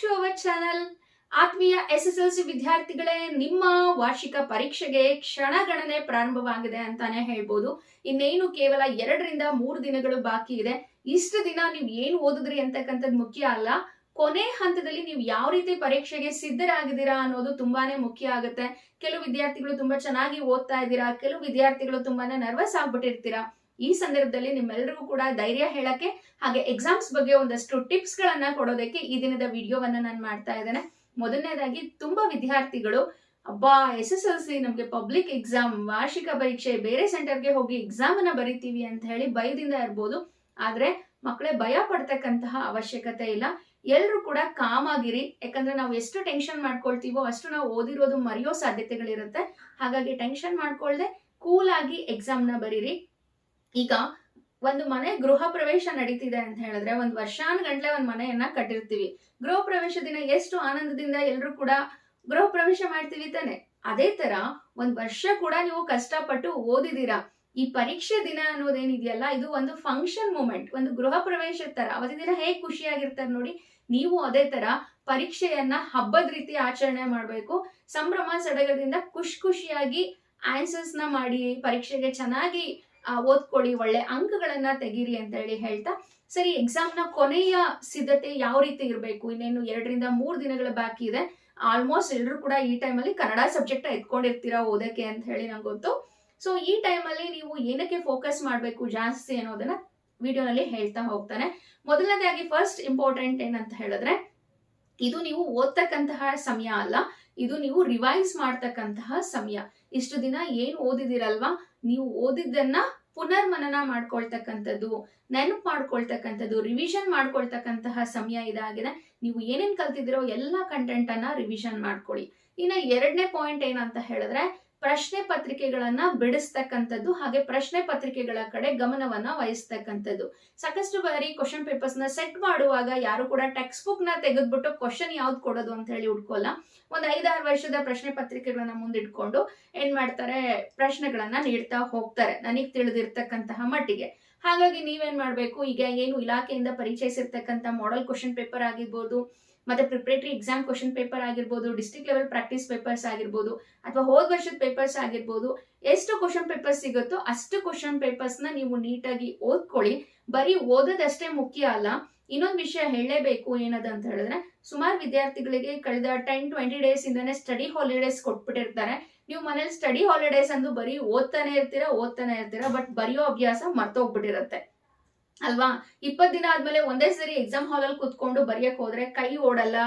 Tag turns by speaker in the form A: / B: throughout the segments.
A: To our channel ಆತ್ಮೀಯ S S L C ವಿದ್ಯಾರ್ಥಿಗಳೇ, ನಿಮ್ಮ ವಾರ್ಷಿಕ ಪರೀಕ್ಷೆಗೆ ಕ್ಷಣಗಣನೆ ಪ್ರಾರಂಭವಾಗಿದೆ ಅಂತಾನೆ ಹೇಳ್ಬೋದು. ಇನ್ನೇನು ಕೇವಲ ಎರಡರಿಂದ ಮೂರು ದಿನಗಳು ಬಾಕಿ ಇದೆ. ಇಷ್ಟು ದಿನ ನೀವು ಏನು ಓದಿದ್ರಿ ಅಂತಕ್ಕಂಥದ್ದು ಮುಖ್ಯ ಅಲ್ಲ. ಕೊನೆ ಹಂತದಲ್ಲಿ ನೀವು ಯಾವ ರೀತಿ ಪರೀಕ್ಷೆಗೆ ಸಿದ್ಧರಾಗಿದ್ದೀರಾ ಅನ್ನೋದು ತುಂಬಾನೇ ಮುಖ್ಯ ಆಗುತ್ತೆ. ಕೆಲವು ವಿದ್ಯಾರ್ಥಿಗಳು ತುಂಬಾ ಚೆನ್ನಾಗಿ ಓದ್ತಾ ಇದ್ದೀರಾ, ಕೆಲವು ವಿದ್ಯಾರ್ಥಿಗಳು ತುಂಬಾನೇ ನರ್ವಸ್ ಆಗ್ಬಿಟ್ಟಿರ್ತೀರಾ. ಈ ಸಂದರ್ಭದಲ್ಲಿ ನಿಮ್ಮೆಲ್ಲರಿಗೂ ಕೂಡ ಧೈರ್ಯ ಹೇಳಕ್ಕೆ ಹಾಗೆ ಎಕ್ಸಾಮ್ಸ್ ಬಗ್ಗೆ ಒಂದಷ್ಟು ಟಿಪ್ಸ್ ಗಳನ್ನ ಕೊಡೋದಕ್ಕೆ ಈ ದಿನದ ವಿಡಿಯೋವನ್ನ ನಾನು ಮಾಡ್ತಾ ಇದ್ದೇನೆ. ಮೊದಲನೇದಾಗಿ ತುಂಬಾ ವಿದ್ಯಾರ್ಥಿಗಳು, ಅಬ್ಬಾ ಎಸ್ ಎಸ್ ಎಲ್ ಸಿ ನಮ್ಗೆ ಪಬ್ಲಿಕ್ ಎಕ್ಸಾಮ್ ವಾರ್ಷಿಕ ಪರೀಕ್ಷೆ, ಬೇರೆ ಸೆಂಟರ್ಗೆ ಹೋಗಿ ಎಕ್ಸಾಮ್ ಅನ್ನ ಬರಿತೀವಿ ಅಂತ ಹೇಳಿ ಭಯದಿಂದ ಇರ್ಬೋದು. ಆದ್ರೆ ಮಕ್ಕಳೇ ಭಯ ಪಡ್ತಕ್ಕಂತಹ ಅವಶ್ಯಕತೆ ಇಲ್ಲ. ಎಲ್ರು ಕೂಡ ಕಾಮ್ ಆಗಿರಿ. ಯಾಕಂದ್ರೆ ನಾವು ಎಷ್ಟು ಟೆನ್ಷನ್ ಮಾಡ್ಕೊಳ್ತೀವೋ ಅಷ್ಟು ನಾವು ಓದಿರೋದು ಮರೆಯೋ ಸಾಧ್ಯತೆಗಳಿರುತ್ತೆ. ಹಾಗಾಗಿ ಟೆನ್ಷನ್ ಮಾಡ್ಕೊಳ್ದೆ ಕೂಲ್ ಆಗಿ ಎಕ್ಸಾಮ್ನ ಬರೀರಿ. ಈಗ ಒಂದು ಮನೆ ಗೃಹ ಪ್ರವೇಶ ನಡೀತಿದೆ ಅಂತ ಹೇಳಿದ್ರೆ ಒಂದ್ ವರ್ಷಾನುಗಂಟ್ಲೆ ಒಂದು ಮನೆಯನ್ನ ಕಟ್ಟಿರ್ತೀವಿ. ಗೃಹ ಪ್ರವೇಶ ದಿನ ಎಷ್ಟು ಆನಂದದಿಂದ ಎಲ್ಲರೂ ಕೂಡ ಗೃಹ ಪ್ರವೇಶ ಮಾಡ್ತೀವಿ ತಾನೆ. ಅದೇ ತರ ಒಂದ್ ವರ್ಷ ಕೂಡ ನೀವು ಕಷ್ಟಪಟ್ಟು ಓದಿದೀರಾ. ಈ ಪರೀಕ್ಷೆ ದಿನ ಅನ್ನೋದೇನಿದೆಯಲ್ಲ, ಇದು ಒಂದು ಫಂಕ್ಷನ್ ಮೂಮೆಂಟ್ ಒಂದು ಗೃಹ ಪ್ರವೇಶ ತರ. ಅವತ್ತಿನ ದಿನ ಹೇಗ್ ಖುಷಿಯಾಗಿರ್ತಾರೆ ನೋಡಿ, ನೀವು ಅದೇ ತರ ಪರೀಕ್ಷೆಯನ್ನ ಹಬ್ಬದ ರೀತಿ ಆಚರಣೆ ಮಾಡಬೇಕು. ಸಂಭ್ರಮ ಸಡಗರದಿಂದ ಖುಷಿ ಖುಷಿಯಾಗಿ ಆನ್ಸರ್ಸ್ನ ಮಾಡಿ, ಪರೀಕ್ಷೆಗೆ ಚೆನ್ನಾಗಿ ಓದ್ಕೊಳ್ಳಿ, ಒಳ್ಳೆ ಅಂಕಗಳನ್ನ ತೆಗೀರಿ ಅಂತ ಹೇಳಿ ಹೇಳ್ತಾ, ಸರಿ ಎಕ್ಸಾಮ್ನ ಕೊನೆಯ ಸಿದ್ಧತೆ ಯಾವ ರೀತಿ ಇರಬೇಕು? ಇನ್ನೇನು ಎರಡರಿಂದ ಮೂರು ದಿನಗಳ ಬಾಕಿ ಇದೆ. ಆಲ್ಮೋಸ್ಟ್ ಎಲ್ಲರೂ ಕೂಡ ಈ ಟೈಮಲ್ಲಿ ಕನ್ನಡ ಸಬ್ಜೆಕ್ಟ್ ಎತ್ಕೊಂಡಿರ್ತೀರಾ ಓದಕ್ಕೆ ಅಂತ ಹೇಳಿ ನಂಗೆ ಗೊತ್ತು. ಸೊ ಈ ಟೈಮಲ್ಲಿ ನೀವು ಏನಕ್ಕೆ ಫೋಕಸ್ ಮಾಡಬೇಕು ಜಾಸ್ತಿ ಅನ್ನೋದನ್ನ ವಿಡಿಯೋನಲ್ಲಿ ಹೇಳ್ತಾ ಹೋಗ್ತಾನೆ. ಮೊದಲನೇದಾಗಿ ಫಸ್ಟ್ ಇಂಪಾರ್ಟೆಂಟ್ ಏನಂತ ಹೇಳಿದ್ರೆ, ಇದು ನೀವು ಓದ್ತಕ್ಕಂತಹ ಸಮಯ ಅಲ್ಲ, ಇದು ನೀವು ರಿವೈಸ್ ಮಾಡ್ತಕ್ಕಂತಹ ಸಮಯ. ಇಷ್ಟು ದಿನ ಏನು ಓದಿದಿರಲ್ವಾ? ನೀವು ಓದಿದ್ದನ್ನ ಪುನರ್ಮನನ ಮಾಡ್ಕೊಳ್ತಕ್ಕಂಥದ್ದು, ನೆನಪು ಮಾಡ್ಕೊಳ್ತಕ್ಕಂಥದ್ದು ರಿವಿಷನ್ ಮಾಡ್ಕೊಳ್ತಕ್ಕಂತಹ ಸಮಯ ಇದಾಗಿದೆ. ನೀವು ಏನೇನ್ ಕಲ್ತಿದಿರೋ ಎಲ್ಲ ಕಂಟೆಂಟ್ ಅನ್ನ ರಿವಿಷನ್ ಮಾಡ್ಕೊಳ್ಳಿ. ಇನ್ನ ಎರಡನೇ ಪಾಯಿಂಟ್ ಏನಂತ ಹೇಳಿದ್ರೆ ಪ್ರಶ್ನೆ ಪತ್ರಿಕೆಗಳನ್ನ ಬಿಡಿಸ್ತಕ್ಕಂಥದ್ದು ಹಾಗೆ ಪ್ರಶ್ನೆ ಪತ್ರಿಕೆಗಳ ಕಡೆ ಗಮನವನ್ನ ವಹಿಸ್ತಕ್ಕಂಥದ್ದು. ಸಾಕಷ್ಟು ಬಾರಿ ಕ್ವಶನ್ ಪೇಪರ್ಸ್ನ ಸೆಟ್ ಮಾಡುವಾಗ ಯಾರು ಕೂಡ ಟೆಕ್ಸ್ಟ್ ಬುಕ್ನ ತೆಗೆದ್ಬಿಟ್ಟು ಕ್ವಶನ್ ಯಾವ್ದು ಕೊಡೋದು ಅಂತ ಹೇಳಿ ಹುಡ್ಕೋಲ್ಲ. ಒಂದ್ ಐದಾರು ವರ್ಷದ ಪ್ರಶ್ನೆ ಪತ್ರಿಕೆಗಳನ್ನ ಮುಂದಿಟ್ಕೊಂಡು ಏನ್ ಮಾಡ್ತಾರೆ ಪ್ರಶ್ನೆಗಳನ್ನ ನೀಡ್ತಾ ಹೋಗ್ತಾರೆ. ನನಗ್ ತಿಳಿದಿರ್ತಕ್ಕಂತಹ ಮಟ್ಟಿಗೆ. ಹಾಗಾಗಿ ನೀವೇನ್ ಮಾಡ್ಬೇಕು? ಈಗ ಏನು ಇಲಾಖೆಯಿಂದ ಪರಿಚಯಿಸಿರ್ತಕ್ಕಂಥ ಮಾಡೆಲ್ ಕ್ವಶನ್ ಪೇಪರ್ ಆಗಿರ್ಬೋದು, ಮತ್ತೆ ಪ್ರಿಪ್ರೇಟರಿ ಎಕ್ಸಾಮ್ ಕ್ವಶನ್ ಪೇಪರ್ ಆಗಿರ್ಬೋದು ಡಿಸ್ಟ್ರಿಕ್ಟ್ ಲೆವೆಲ್ ಪ್ರಾಕ್ಟೀಸ್ ಪೇಪರ್ಸ್ ಆಗಿರ್ಬೋದು, ಅಥವಾ ಹೋದ್ ವರ್ಷದ ಪೇಪರ್ಸ್ ಆಗಿರ್ಬೋದು, ಎಷ್ಟು ಕ್ವಶನ್ ಪೇಪರ್ಸ್ ಸಿಗುತ್ತೋ ಅಷ್ಟು ಕ್ವಶನ್ ಪೇಪರ್ಸ್ನ ನೀವು ನೀಟಾಗಿ ಓದ್ಕೊಳ್ಳಿ. ಬರೀ ಓದೋದಷ್ಟೇ ಮುಖ್ಯ ಅಲ್ಲ, ಇನ್ನೊಂದು ವಿಷಯ ಹೇಳಲೇಬೇಕು ಏನದ ಅಂತ ಹೇಳಿದ್ರೆ, ಸುಮಾರು ವಿದ್ಯಾರ್ಥಿಗಳಿಗೆ ಕಳೆದ ಟೆನ್ ಟ್ವೆಂಟಿ ಡೇಸ್ ಇಂದಾನೆ ಸ್ಟಡಿ ಹಾಲಿಡೇಸ್ ಕೊಟ್ಬಿಟ್ಟಿರ್ತಾರೆ. ನೀವು ಮನೇಲಿ ಸ್ಟಡಿ ಹಾಲಿಡೇಸ್ ಅಂದು ಬರೀ ಓದ್ತಾನೆ ಇರ್ತೀರಾ ಓದ್ತಾನೆ ಇರ್ತೀರಾ ಬಟ್ ಬರೆಯೋ ಅಭ್ಯಾಸ ಮರ್ತೋಗ್ಬಿಟ್ಟಿರತ್ತೆ. ಅಲ್ವಾ? ಇಪ್ಪತ್ತು ದಿನ ಆದ್ಮೇಲೆ ಒಂದೇ ಸರಿ ಎಕ್ಸಾಮ್ ಹಾಲ್ ಅಲ್ಲಿ ಕುತ್ಕೊಂಡು ಬರೆಯಕ್ ಹೋದ್ರೆ ಕೈ ಓಡಲ್ಲ,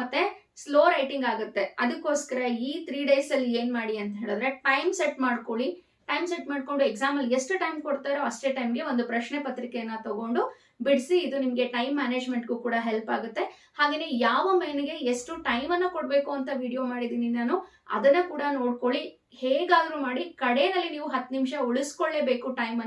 A: ಮತ್ತೆ ಸ್ಲೋ ರೈಟಿಂಗ್ ಆಗುತ್ತೆ. ಅದಕ್ಕೋಸ್ಕರ ಈ ತ್ರೀ ಡೇಸ್ ಅಲ್ಲಿ ಏನ್ ಮಾಡಿ ಅಂತ ಹೇಳಿದ್ರೆ ಟೈಮ್ ಸೆಟ್ ಮಾಡ್ಕೊಳ್ಳಿ. ಟೈಮ್ ಸೆಟ್ ಮಾಡ್ಕೊಂಡು ಎಕ್ಸಾಮ್ ಅಲ್ಲಿ ಎಷ್ಟು ಟೈಮ್ ಕೊಡ್ತಾರೋ ಅಷ್ಟೇ ಟೈಮ್ಗೆ ಒಂದು ಪ್ರಶ್ನೆ ಪತ್ರಿಕೆಯನ್ನ ತಗೊಂಡು ಬಿಡಿಸಿ ಇದು ನಿಮಗೆ ಟೈಮ್ ಮ್ಯಾನೇಜ್ಮೆಂಟ್ಗೂ ಕೂಡ ಹೆಲ್ಪ್ ಆಗುತ್ತೆ. ಹಾಗೇನೆ ಯಾವ ಮೈನಿಗೆ ಎಷ್ಟು ಟೈಮ್ ಕೊಡಬೇಕು ಅಂತ ವಿಡಿಯೋ ಮಾಡಿದ್ದೀನಿ ನಾನು, ಅದನ್ನ ಕೂಡ ನೋಡ್ಕೊಳ್ಳಿ. ಹೇಗಾದ್ರೂ ಮಾಡಿ ಕಡೆಯಲ್ಲಿ ನೀವು ಹತ್ತು ನಿಮಿಷ ಉಳಿಸ್ಕೊಳ್ಳೇಬೇಕು ಟೈಮ್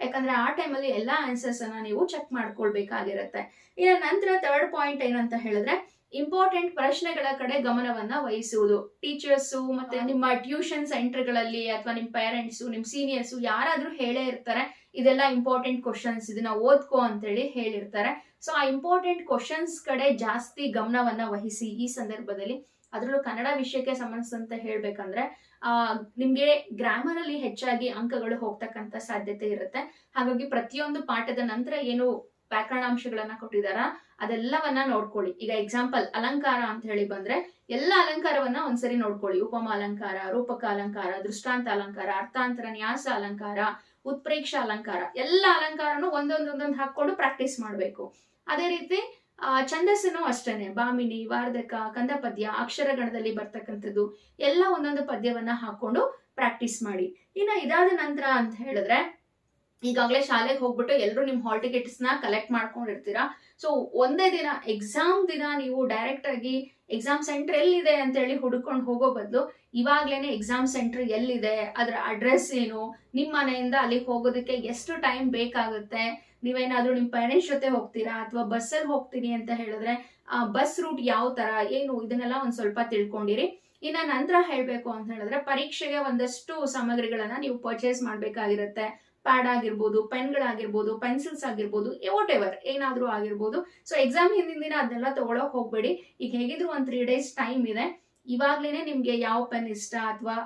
A: ಯಾಕಂದರೆ ಆ ಟೈಮಲ್ಲಿ ಎಲ್ಲಾ ಆನ್ಸರ್ಸ್ ಅನ್ನ ನೀವು ಚೆಕ್ ಮಾಡ್ಕೊಳ್ಬೇಕಾಗಿರುತ್ತೆ. ಇನ್ನ ನಂತರ ಥರ್ಡ್ ಪಾಯಿಂಟ್ ಏನಂತ ಹೇಳಿದ್ರೆ ಇಂಪಾರ್ಟೆಂಟ್ ಪ್ರಶ್ನೆಗಳ ಕಡೆ ಗಮನವನ್ನ ವಹಿಸುವುದು. ಟೀಚರ್ಸು ಮತ್ತೆ ನಿಮ್ಮ ಟ್ಯೂಷನ್ ಸೆಂಟರ್ಗಳಲ್ಲಿ ಅಥವಾ ನಿಮ್ಮ ಪೇರೆಂಟ್ಸ್ ನಿಮ್ಮ ಸೀನಿಯರ್ಸ್ ಯಾರಾದರೂ ಹೇಳೇ ಇರ್ತಾರೆ ಇದೆಲ್ಲ ಇಂಪಾರ್ಟೆಂಟ್ ಕ್ವಶನ್ಸ್ ಇದನ್ನ ಓದ್ಕೋ ಅಂತೇಳಿ ಹೇಳಿರ್ತಾರೆ. ಸೊ ಆ ಇಂಪಾರ್ಟೆಂಟ್ ಕ್ವಶನ್ಸ್ ಕಡೆ ಜಾಸ್ತಿ ಗಮನವನ್ನ ವಹಿಸಿ ಈ ಸಂದರ್ಭದಲ್ಲಿ. ಅದರಲ್ಲೂ ಕನ್ನಡ ವಿಷಯಕ್ಕೆ ಸಂಬಂಧಿಸಿದಂತೆ ಹೇಳ್ಬೇಕಂದ್ರೆ, ಆ, ನಿಮ್ಗೆ ಗ್ರಾಮರ್ ಅಲ್ಲಿ ಹೆಚ್ಚಾಗಿ ಅಂಕಗಳು ಹೋಗ್ತಕ್ಕಂತ ಸಾಧ್ಯತೆ ಇರುತ್ತೆ. ಹಾಗಾಗಿ ಪ್ರತಿಯೊಂದು ಪಾಠದ ನಂತರ ಏನು ವ್ಯಾಕರಣಾಂಶಗಳನ್ನ ಕೊಟ್ಟಿದಾರ, ಅದೆಲ್ಲವನ್ನ ನೋಡ್ಕೊಳ್ಳಿ. ಈಗ ಎಕ್ಸಾಂಪಲ್ ಅಲಂಕಾರ ಅಂತ ಹೇಳಿ ಬಂದ್ರೆ, ಎಲ್ಲ ಅಲಂಕಾರವನ್ನ ಒಂದ್ಸರಿ ನೋಡ್ಕೊಳ್ಳಿ. ಉಪಮ ಅಲಂಕಾರ, ರೂಪಕ ಅಲಂಕಾರ, ದೃಷ್ಟಾಂತ ಅಲಂಕಾರ, ಅರ್ಥಾಂತರ, ನ್ಯಾಸ ಅಲಂಕಾರ ಉತ್ಪ್ರೇಕ್ಷ ಅಲಂಕಾರ. ಎಲ್ಲ ಅಲಂಕಾರನು ಒಂದೊಂದೊಂದೊಂದು ಹಾಕೊಂಡು ಪ್ರಾಕ್ಟೀಸ್ ಮಾಡಬೇಕು. ಅದೇ ರೀತಿ, ಆ, ಛಂದಸ್ಸನ್ನು ಅಷ್ಟೇನೆ. ಬಾಮಿನಿ, ವಾರ್ಧಕ ಕಂದ ಪದ್ಯ ಅಕ್ಷರಗಣದಲ್ಲಿ ಬರ್ತಕ್ಕಂಥದ್ದು ಎಲ್ಲ ಒಂದೊಂದು ಪದ್ಯವನ್ನ ಹಾಕೊಂಡು ಪ್ರಾಕ್ಟೀಸ್ ಮಾಡಿ. ಇನ್ನ ಇದಾದ ನಂತರ ಅಂತ ಹೇಳಿದ್ರೆ ಈಗಾಗಲೇ ಶಾಲೆಗೆ ಹೋಗ್ಬಿಟ್ಟು ಎಲ್ಲರೂ ನಿಮ್ಮ ಹಾಲ್ ಟಿಕೆಟ್ಸ್ನ ಕಲೆಕ್ಟ್ ಮಾಡ್ಕೊಂಡಿರ್ತೀರಾ? ಸೊ ಒಂದೇ ದಿನ ಎಕ್ಸಾಮ್ ದಿನ ನೀವು ಡೈರೆಕ್ಟ್ ಆಗಿ ಎಕ್ಸಾಮ್ ಸೆಂಟರ್ ಎಲ್ಲಿದೆ ಅಂತ ಹೇಳಿ ಹುಡುಕೊಂಡು ಹೋಗೋ ಬದಲು ಇವಾಗ್ಲೇನೆ ಎಕ್ಸಾಮ್ ಸೆಂಟರ್ ಎಲ್ಲಿದೆ, ಅದರ ಅಡ್ರೆಸ್ ಏನು ನಿಮ್ಮ ಮನೆಯಿಂದ ಅಲ್ಲಿಗೆ ಹೋಗೋದಕ್ಕೆ ಎಷ್ಟು ಟೈಮ್ ಬೇಕಾಗುತ್ತೆ, ನೀವೇನಾದ್ರೂ ನಿಮ್ಮ ಪೇರೆಂಟ್ಸ್ ಜೊತೆ ಹೋಗ್ತೀರಾ ಅಥವಾ ಬಸ್ಸಲ್ಲಿ ಹೋಗ್ತೀನಿ ಅಂತ ಹೇಳಿದ್ರೆ ಆ ಬಸ್ ರೂಟ್ ಯಾವ ತರ, ಏನು, ಇದನ್ನೆಲ್ಲ ಒಂದ್ ಸ್ವಲ್ಪ ತಿಳ್ಕೊಂಡಿರಿ. ಇನ್ನ ನಂತರ ಹೇಳ್ಬೇಕು ಅಂತ ಹೇಳಿದ್ರೆ ಪರೀಕ್ಷೆಗೆ ಒಂದಷ್ಟು ಸಾಮಗ್ರಿಗಳನ್ನ ನೀವು ಪರ್ಚೇಸ್ ಮಾಡ್ಬೇಕಾಗಿರುತ್ತೆ. ಪ್ಯಾಡ್ ಆಗಿರ್ಬೋದು ಪೆನ್ಗಳಾಗಿರ್ಬೋದು ಪೆನ್ಸಿಲ್ಸ್ ಆಗಿರ್ಬೋದು ವಾಟ್ ಎವರ್ ಏನಾದರೂ ಆಗಿರ್ಬೋದು. ಸೊ ಎಕ್ಸಾಮ್ ಹಿಂದಿನ ದಿನ ಅದನ್ನೆಲ್ಲ ತಗೊಳಕ್ ಹೋಗ್ಬೇಡಿ. ಈಗ ಹೇಗಿದ್ರು ಒಂದು ತ್ರೀ ಡೇಸ್ ಟೈಮ್ ಇದೆ. ಇವಾಗ್ಲೇನೆ ನಿಮ್ಗೆ ಯಾವ ಪೆನ್ ಇಷ್ಟ ಅಥವಾ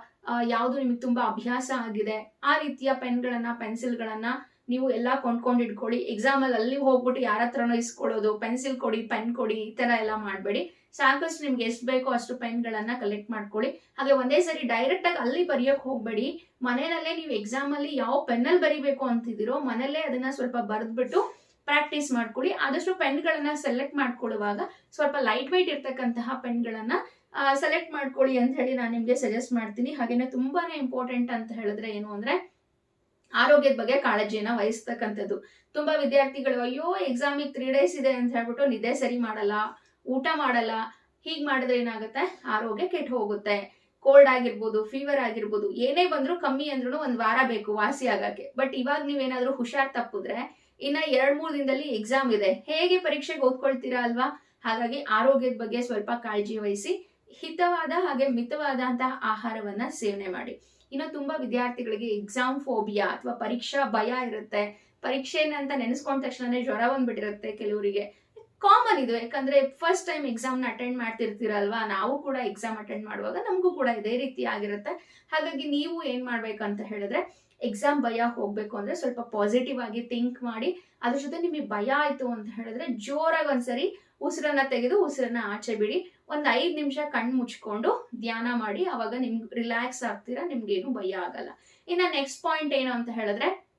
A: ಯಾವುದು ನಿಮಗೆ ತುಂಬಾ ಅಭ್ಯಾಸ ಆಗಿದೆ, ಆ ರೀತಿಯ ಪೆನ್ಗಳನ್ನ ಪೆನ್ಸಿಲ್ಗಳನ್ನ ನೀವು ಎಲ್ಲ ಕೊಂಡ್ಕೊಂಡು ಇಟ್ಕೊಳ್ಳಿ. ಎಕ್ಸಾಮ್ ಅಲ್ಲಿ ಅಲ್ಲಿ ಹೋಗ್ಬಿಟ್ಟು ಯಾರ ಹತ್ರನೋ ಇಸ್ಕೊಳ್ಳೋದು ಪೆನ್ಸಿಲ್ ಕೊಡಿ ಪೆನ್ ಕೊಡಿ, ಈ ತರ ಎಲ್ಲ ಮಾಡಬೇಡಿ. ಸಾಕಷ್ಟು ನಿಮ್ಗೆ ಎಷ್ಟು ಬೇಕೋ ಅಷ್ಟು ಪೆನ್ಗಳನ್ನ ಕಲೆಕ್ಟ್ ಮಾಡ್ಕೊಳ್ಳಿ. ಹಾಗೆ ಒಂದೇ ಸರಿ ಡೈರೆಕ್ಟ್ ಆಗಿ ಅಲ್ಲಿ ಬರೆಯೋಕೆ ಹೋಗ್ಬೇಡಿ. ಮನೆಯಲ್ಲೇ ನೀವು ಎಕ್ಸಾಮ್ ಅಲ್ಲಿ ಯಾವ ಪೆನ್ನಲ್ಲಿ ಬರಿಬೇಕು ಅಂತಿದ್ದೀರೋ ಮನೆಯಲ್ಲೇ ಅದನ್ನ ಸ್ವಲ್ಪ ಬರೆದ್ಬಿಟ್ಟು ಪ್ರಾಕ್ಟೀಸ್ ಮಾಡ್ಕೊಳ್ಳಿ. ಆದಷ್ಟು ಪೆನ್ಗಳನ್ನ ಸೆಲೆಕ್ಟ್ ಮಾಡ್ಕೊಳ್ಳುವಾಗ ಸ್ವಲ್ಪ ಲೈಟ್ ವೈಟ್ ಇರ್ತಕ್ಕಂತಹ ಪೆನ್ಗಳನ್ನ ಸೆಲೆಕ್ಟ್ ಮಾಡ್ಕೊಳ್ಳಿ ಅಂತ ಹೇಳಿ ನಾನು ನಿಮ್ಗೆ ಸಜೆಸ್ಟ್ ಮಾಡ್ತೀನಿ. ಹಾಗೇನೆ ತುಂಬಾನೇ ಇಂಪಾರ್ಟೆಂಟ್ ಅಂತ ಹೇಳಿದ್ರೆ ಏನು ಅಂದ್ರೆ ಆರೋಗ್ಯದ ಬಗ್ಗೆ ಕಾಳಜಿಯನ್ನ ವಹಿಸ್ತಕ್ಕಂಥದ್ದು. ತುಂಬಾ ವಿದ್ಯಾರ್ಥಿಗಳು, ಅಯ್ಯೋ ಎಕ್ಸಾಮಿಗೆ ತ್ರೀ ಡೇಸ್ ಇದೆ ಅಂತ ಹೇಳ್ಬಿಟ್ಟು ನಿದ್ದೆ ಸರಿ ಮಾಡಲ್ಲ, ಊಟ ಮಾಡಲ್ಲ, ಹೀಗ್ ಮಾಡಿದ್ರೆ ಏನಾಗುತ್ತೆ? ಆರೋಗ್ಯ ಕೆಟ್ಟು ಹೋಗುತ್ತೆ. ಕೋಲ್ಡ್ ಆಗಿರ್ಬೋದು ಫೀವರ್ ಆಗಿರ್ಬೋದು, ಏನೇ ಬಂದ್ರೂ ಕಮ್ಮಿ ಅಂದ್ರೂ ಒಂದ್ ವಾರ ಬೇಕು ವಾಸಿ ಆಗಕ್ಕೆ. ಬಟ್ ಇವಾಗ ನೀವೇನಾದ್ರೂ ಹುಷಾರ್ ತಪ್ಪಿದ್ರೆ ಇನ್ನ ಎರಡ್, ಮೂರ್ ದಿನದಲ್ಲಿ ಎಕ್ಸಾಮ್ ಇದೆ. ಹೇಗೆ ಪರೀಕ್ಷೆಗೆ ಓದ್ಕೊಳ್ತೀರಾ ಅಲ್ವಾ? ಹಾಗಾಗಿ ಆರೋಗ್ಯದ ಬಗ್ಗೆ ಸ್ವಲ್ಪ ಕಾಳಜಿ ವಹಿಸಿ, ಹಿತವಾದ ಹಾಗೆ ಮಿತವಾದಂತಹ ಆಹಾರವನ್ನ ಸೇವನೆ ಮಾಡಿ. ಇನ್ನು ತುಂಬಾ ವಿದ್ಯಾರ್ಥಿಗಳಿಗೆ ಎಕ್ಸಾಮ್ ಫೋಬಿಯಾ ಅಥವಾ ಪರೀಕ್ಷಾ ಭಯ ಇರುತ್ತೆ. ಪರೀಕ್ಷೆ ಅಂತ ನೆನೆಸ್ಕೊಂಡ ತಕ್ಷಣನೇ ಜ್ವರ ಬಂದ್ಬಿಟ್ಟಿರುತ್ತೆ ಕೆಲವರಿಗೆ. ಕಾಮನ್ ಇದು, ಯಾಕಂದ್ರೆ ಫಸ್ಟ್ ಟೈಮ್ ಎಕ್ಸಾಮ್ನ ಅಟೆಂಡ್ ಮಾಡ್ತಿರ್ತೀರಲ್ವಾ, ನಾವು ಕೂಡ ಎಕ್ಸಾಮ್ ಅಟೆಂಡ್ ಮಾಡುವಾಗ ನಮಗೂ ಕೂಡ ಇದೇ ರೀತಿ ಆಗಿರುತ್ತೆ. ಹಾಗಾಗಿ ನೀವು ಏನ್ ಮಾಡ್ಬೇಕಂತ ಹೇಳಿದ್ರೆ ಎಕ್ಸಾಮ್ ಭಯ ಹೋಗ್ಬೇಕು ಅಂದ್ರೆ ಸ್ವಲ್ಪ ಪಾಸಿಟಿವ್ ಆಗಿ ಥಿಂಕ್ ಮಾಡಿ, ಅದ್ರ ಜೊತೆ ನಿಮಗೆ ಭಯ ಆಯ್ತು ಅಂತ ಹೇಳಿದ್ರೆ ಜೋರಾಗಿ ಒಂದ್ಸರಿ ಉಸಿರನ್ನ ತೆಗೆದು ಉಸಿರನ್ನ ಆಚೆ ಬಿಡಿ. ಒಂದ್ ಐದು ನಿಮಿಷ ಕಣ್ಣು ಮುಚ್ಕೊಂಡು ಧ್ಯಾನ ಮಾಡಿ, ಅವಾಗ ನಿಮ್ಗೆ ರಿಲ್ಯಾಕ್ಸ್ ಆಗ್ತೀರಾ, ನಿಮ್ಗೇನು ಭಯ ಆಗಲ್ಲ. ಇನ್ನ ನೆಕ್ಸ್ಟ್ ಪಾಯಿಂಟ್ ಏನು ಅಂತ ಹೇಳಿದ್ರೆ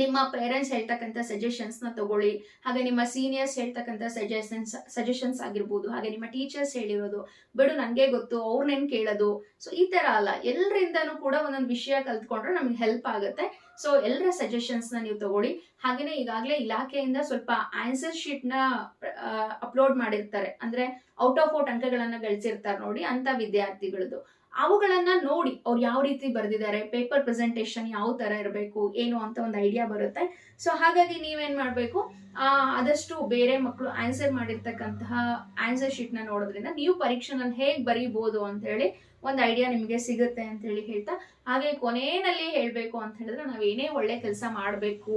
A: ನಿಮ್ಮ ಪೇರೆಂಟ್ಸ್ ಹೇಳ್ತಕ್ಕಂಥ ಸಜೆಷನ್ಸ್ನ ತಗೊಳ್ಳಿ. ಹಾಗೆ ನಿಮ್ಮ ಸೀನಿಯರ್ಸ್ ಹೇಳ್ತಕ್ಕಂಥ ಸಜೆಷನ್ಸ್ ಸಜೆಷನ್ಸ್ ಆಗಿರ್ಬೋದು, ಹಾಗೆ ನಿಮ್ಮ ಟೀಚರ್ಸ್ ಹೇಳಿರೋದು. ಬಿಡು ನನಗೆ ಗೊತ್ತು ಅವ್ರನ್ನೇನು ಕೇಳೋದು. ಸೊ ಈ ತರ ಅಲ್ಲ. ಎಲ್ಲರಿಂದನೂ ಕೂಡ ಒಂದೊಂದು ವಿಷಯ ಕಲ್ತ್ಕೊಂಡ್ರೆ ನಮ್ಗೆ ಹೆಲ್ಪ್ ಆಗುತ್ತೆ. ಸೊ ಎಲ್ಲರ ಸಜೆಷನ್ಸ್ನ ನೀವು ತಗೊಳ್ಳಿ. ಹಾಗೇನೆ ಈಗಾಗಲೇ ಇಲಾಖೆಯಿಂದ ಸ್ವಲ್ಪ ಆನ್ಸರ್ ಶೀಟ್ನ ಅಪ್ಲೋಡ್ ಮಾಡಿರ್ತಾರೆ. ಅಂದ್ರೆ ಔಟ್ ಆಫ್ ಔಟ್ ಅಂಕಗಳನ್ನ ಗಳಿಸಿರ್ತಾರೆ ನೋಡಿ ಅಂತ ವಿದ್ಯಾರ್ಥಿಗಳದ್ದು ಅವುಗಳನ್ನ ನೋಡಿ ಅವ್ರು ಯಾವ ರೀತಿ ಬರೆದಿದ್ದಾರೆ ಪೇಪರ್ ಪ್ರೆಸೆಂಟೇಶನ್ ಯಾವ ತರ ಇರಬೇಕು, ಏನು ಅಂತ ಒಂದು ಐಡಿಯಾ ಬರುತ್ತೆ. ಸೊ ಹಾಗಾಗಿ ನೀವೇನ್ ಮಾಡಬೇಕು ಆದಷ್ಟು ಬೇರೆ ಮಕ್ಕಳು ಆನ್ಸರ್ ಮಾಡಿರ್ತಕ್ಕಂತಹ ಆನ್ಸರ್ ಶೀಟ್ನ ನೋಡೋದ್ರಿಂದ ನೀವು ಪರೀಕ್ಷೆನ ಹೇಗೆ ಬರೀಬಹುದು ಅಂತ ಹೇಳಿ ಒಂದು ಐಡಿಯಾ ನಿಮಗೆ ಸಿಗುತ್ತೆ ಅಂತ ಹೇಳಿ ಹೇಳ್ತಾ, ಹಾಗೆ ಕೊನೆಯಲ್ಲಿ ಹೇಳ್ಬೇಕು ಅಂತ ಹೇಳಿದ್ರೆ ನಾವು ಏನೇ ಒಳ್ಳೆ ಕೆಲಸ ಮಾಡಬೇಕು,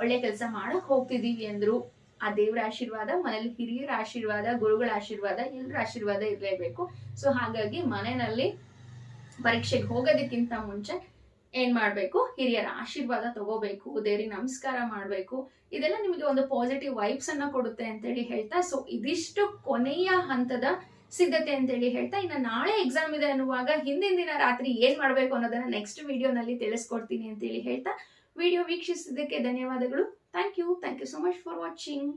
A: ಒಳ್ಳೆ ಕೆಲಸ ಮಾಡಕ್ ಹೋಗ್ತಿದೀವಿ ಅಂದ್ರು, ಆ ದೇವರ ಆಶೀರ್ವಾದ, ಮನೇಲಿ ಹಿರಿಯರ ಆಶೀರ್ವಾದ, ಗುರುಗಳ ಆಶೀರ್ವಾದ ಎಲ್ಲರ ಆಶೀರ್ವಾದ ಇರಲೇಬೇಕು. ಸೊ ಹಾಗಾಗಿ ಮನೆಯಲ್ಲಿ ಪರೀಕ್ಷೆಗೆ ಹೋಗೋದಕ್ಕಿಂತ ಮುಂಚೆ ಏನ್ ಮಾಡ್ಬೇಕು? ಹಿರಿಯರ ಆಶೀರ್ವಾದ ತಗೋಬೇಕು, ದೇವರಿಗೆ ನಮಸ್ಕಾರ ಮಾಡ್ಬೇಕು. ಇದೆಲ್ಲ ನಿಮಗೆ ಒಂದು ಪಾಸಿಟಿವ್ ವೈಬ್ಸ್ ಅನ್ನ ಕೊಡುತ್ತೆ ಅಂತೇಳಿ ಹೇಳ್ತಾ ಸೊ ಇದಿಷ್ಟು ಕೊನೆಯ ಹಂತದ ಸಿದ್ಧತೆ ಅಂತೇಳಿ ಹೇಳ್ತಾ, ಇನ್ನು ನಾಳೆ ಎಕ್ಸಾಮ್ ಇದೆ ಅನ್ನುವಾಗ ಹಿಂದಿನ ದಿನ ರಾತ್ರಿ ಏನ್ ಮಾಡ್ಬೇಕು ಅನ್ನೋದನ್ನ ನೆಕ್ಸ್ಟ್ ವಿಡಿಯೋನಲ್ಲಿ ತಿಳಿಸ್ಕೊಡ್ತೀನಿ ಅಂತೇಳಿ ಹೇಳ್ತಾ, ವಿಡಿಯೋ ವೀಕ್ಷಿಸಿದ್ದಕ್ಕೆ ಧನ್ಯವಾದಗಳು. Thank you thank you so much for watching